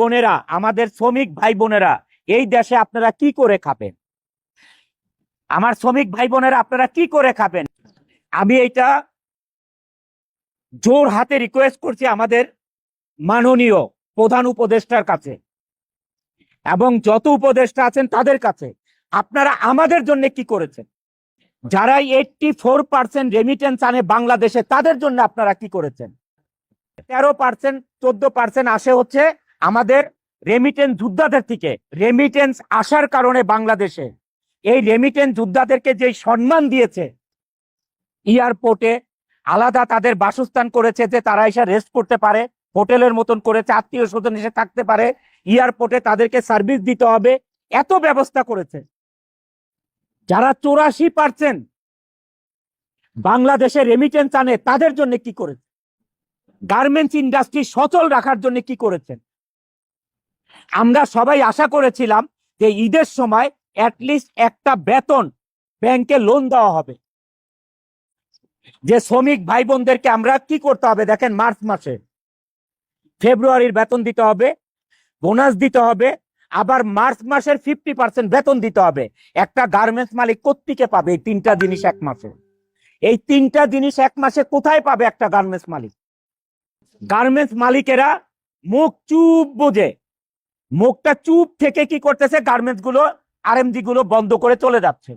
বোনেরা, আমাদের শ্রমিক ভাই বোনেরা, এই দেশে আপনারা কি করে খাবেন? আমার শ্রমিক ভাই বোনেরা, আপনারা কি করে খাবেন? আমি এইটা জোর হাতে রিকোয়েস্ট করছি আমাদের মাননীয় প্রধান উপদেষ্টার কাছে এবং যত উপদেষ্টা আছেন তাদের কাছে। আপনারা আমাদের জন্য কি করেছেন? যারা এইটটি ফোর পার্সেন্ট রেমিটেন্স আনে বাংলাদেশে, তাদের জন্য আপনারা কি করেছেন? তেরো পার্সেন্ট চোদ্দ পার্সেন্ট আসে হচ্ছে আমাদের রেমিটেন্স যোদ্ধাদের থেকে রেমিটেন্স আসার কারণে বাংলাদেশে। এই রেমিটেন্স যোদ্ধাদেরকে যে সম্মান দিয়েছে এয়ারপোর্টে আলাদা তাদের বাসস্থান করেছে যে তারা এসে রেস্ট করতে পারে, হোটেলের মতন করেছে, আত্মীয় স্বজন এসে থাকতে পারে এয়ারপোর্টে তাদেরকে সার্ভিস দিতে হবে, এত ব্যবস্থা করেছে। যারা চৌরাশি পার্সেন্ট বাংলাদেশে রেমিটেন্স আনে, তাদের জন্য কি করেছে? গার্মেন্টস ইন্ডাস্ট্রি সচল রাখার জন্য কি করেছেন আমরা সবাই আশা করেছিলাম যে ঈদের সময় অ্যাটলিস্ট একটা বেতন ব্যাংকে লোন দেওয়া হবে। যে শ্রমিক ভাই বোনদেরকে আমরা কি করতে হবে দেখেন, মার্চ মাসে। ফেব্রুয়ারির বেতন দিতে হবে বোনাস দিতে হবে, আবার মার্চ মাসের ফিফটি পার্সেন্ট বেতন দিতে হবে। একটা গার্মেন্টস মালিক কোত্থেকে পাবে এই তিনটা জিনিস এক মাসে? এই তিনটা জিনিস এক মাসে কোথায় পাবে একটা গার্মেন্টস মালিক? গার্মেন্টস মালিকেরা মুখ চুপ বোঝে। মুখটা চুপ থেকে কি করতেছে? গার্মেন্টসগুলো আরএমজি গুলো বন্ধ করে চলে যাচ্ছে।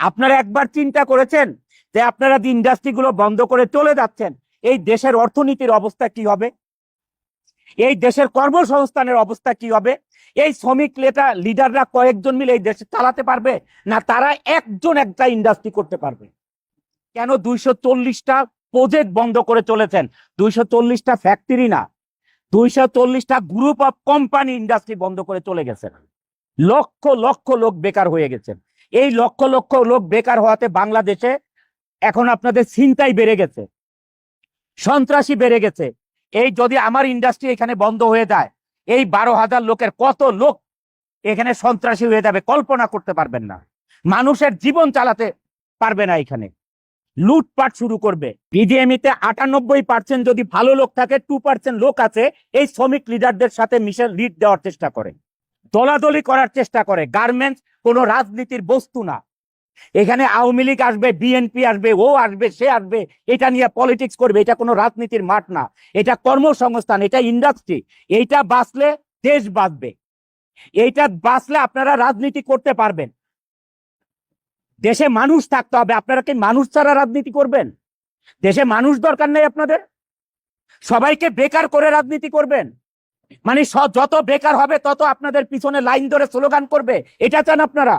আপনারা একবার চিন্তা করেছেন যে আপনারা যে ইন্ডাস্ট্রি গুলো বন্ধ করে চলে যাচ্ছেন? এই দেশের অর্থনীতির অবস্থা কি হবে? এই দেশের কর্মসংস্থানের অবস্থা কি হবে? এই শ্রমিক লেটা লিডাররা কয়েকজন মিলে এই দেশে চালাতে পারবে? না তারা একজন একটা ইন্ডাস্ট্রি করতে পারবে? কেন দুইশো চল্লিশটা প্রজেক্ট বন্ধ করে চলেছেন? দুইশো চল্লিশটা ফ্যাক্টরি না। দুইশো চল্লিশটা গ্রুপ অফ কোম্পানি ইন্ডাস্ট্রি বন্ধ করে চলে গেছেন লক্ষ লক্ষ লোক বেকার হয়ে গেছেন এই লক্ষ লক্ষ লোক বেকার হওয়াতে বাংলাদেশে এখন আপনাদের চিন্তাই বেড়ে গেছে। সন্ত্রাসী বেড়ে গেছে। এই যদি আমার ইন্ডাস্ট্রি এখানে বন্ধ হয়ে যায়, এই বারো হাজার লোকের কত লোক এখানে সন্ত্রাসী হয়ে যাবে, কল্পনা করতে পারবেন না। মানুষের জীবন চালাতে পারবে না এখানে। লুটপাট শুরু করবে। বিজিএমইতে আটানব্বই পার্সেন্ট যদি ভালো লোক থাকে টু পার্সেন্ট লোক আছে, এই শ্রমিক লিডারদের সাথে মিশে লিড দেওয়ার চেষ্টা করে। দলাদলি করার চেষ্টা করে। গার্মেন্টস কোনো রাজনীতির বস্তু না। এখানে আওয়ামী লীগ আসবে বিএনপি আসবে, ও আসবে, সে আসবে, এটা নিয়ে পলিটিক্স করবে, এটা কোনো রাজনীতির মাঠ না। এটা কর্মসংস্থান, এটা ইন্ডাস্ট্রি এইটা বাঁচলে দেশ বাঁচবে। এইটা বাঁচলে আপনারা রাজনীতি করতে পারবেন। দেশে মানুষ থাকতে হবে। আপনারা কি মানুষ ছাড়া রাজনীতি করবেন? দেশে মানুষ দরকার নেই আপনাদের? সবাইকে বেকার করে রাজনীতি করবেন? মানে যত বেকার হবে, তত আপনাদের পিছনে লাইন ধরে স্লোগান করবে। এটা চান আপনারা?